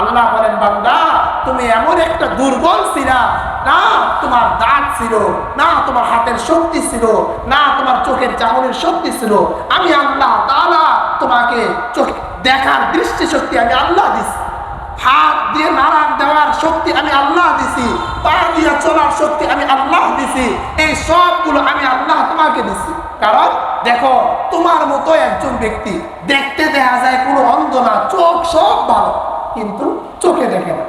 আল্লাহ বলেন বান্দা, তুমি এমন একটা দুর্বল ছিলা, না তোমার দাঁত ছিল, না তোমার হাতের শক্তি ছিল, না তোমার চোখের চাহনের শক্তি ছিল। আমি আল্লাহ তাআলা তোমাকে চোখ দেখার দৃষ্টি শক্তি আমি আল্লাহ দিছি। হাত দিয়ে নাড়ার দেওয়ার শক্তি আমি আল্লাহ দিছি। পা দিয়ে চলার শক্তি আমি আল্লাহ দিছি। এই সবগুলো আমি আল্লাহ তোমাকে দিছি। কারণ দেখো, তোমার মতো একজন ব্যক্তি দেখতে দেখা যায় কোনো অন্ধ না, চোখ সব ভালো। কিন্তু চোখে দেখে না।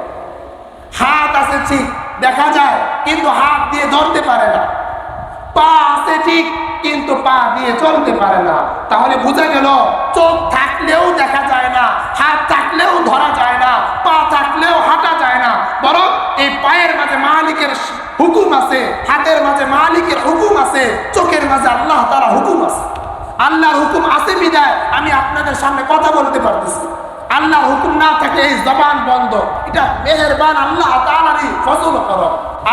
হাত আছে ঠিক, দেখা যায়, কিন্তু হাত দিয়ে ধরতে পারে না। পা আছে ঠিক, কিন্তু পা দিয়ে চলতে পারে না। তাহলে বোঝা গেল, চোখ থাকলেও দেখা যায় না, হাত থাকলেও ধরা যায় না, পা থাকলেও হাঁটা যায় না। বরং এই পায়ের মাঝে মালিকের হুকুম আছে, হাতের মাঝে মালিকের হুকুম আছে, চোখের মাঝে আল্লাহ তারা হুকুম আছে। আল্লাহর হুকুম আছে বিদায়, আমি আপনাদের সামনে কথা বলতে পারতেছি। আল্লাহর হুকুম না থাকে, এই জবান বন্ধ। এটা মেহেরবান আল্লাহ তাআলারই ফজল করো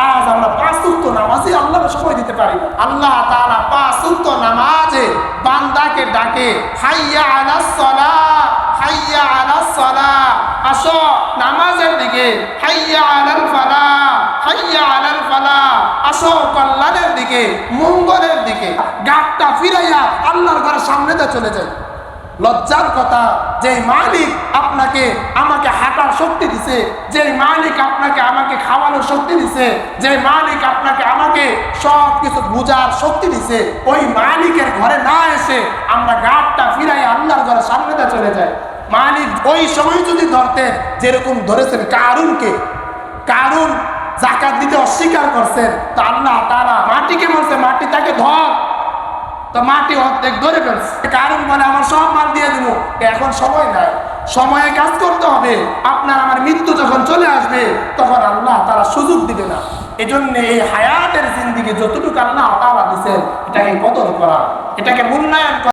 আজ আমরা পাঁচ উক্ত নামাজে আল্লাহর সময় দিতে পারি। আল্লাহ তাআলা পাঁচ উক্ত নামাজে বান্দাকে ডাকে, হাইয়া আলাস সালাহ হাইয়া আলাস সালাহ আসো নামাজের দিকে, হাইয়া আলাল ফালাহ হাইয়া আলাল আসো কল্যাণের দিকে, মঙ্গলের দিকে। গাটটা ফিরাইয়া আল্লাহর ঘরের সামনে দিয়ে চলে যায়। লজ্জার কথা, যে মালিক আপনাকে আমাকে হাঁটার শক্তি দিছে, যে মালিক আপনাকে আমাকে খাওয়ানোর শক্তি দিছে, যে মালিক আপনাকে আমাকে সব কিছু বুঝার শক্তি দিছে, ওই মালিকের ঘরে না এসে আমরা গাটটা ফিরাই আল্লাহর ঘরে সামনে চলে যাই। মালিক ওই সময় যদি ধরতেন যেরকম ধরেছেন কারুনকে, কারুন জাকাত দিতে অস্বীকার করছেন, তা আল্লাহ তারা মাটিকে বলছে, মাটি তাকে ধর। তো মাটি অর্ধেক ধরে ফেলছে। কারণ বলে আমার সব মাল দিয়ে এখন সময় নাই। সময়ে কাজ করতে হবে। আপনার আমার মৃত্যু যখন চলে আসবে, তখন আল্লাহ তারা সুযোগ দিবে না। এই জন্য এই হায়াতের জিন্দিগি যতটুকু আল্লাহ তারা দিচ্ছেন এটাকে কদর করা। এটাকে মূল্যায়ন করা।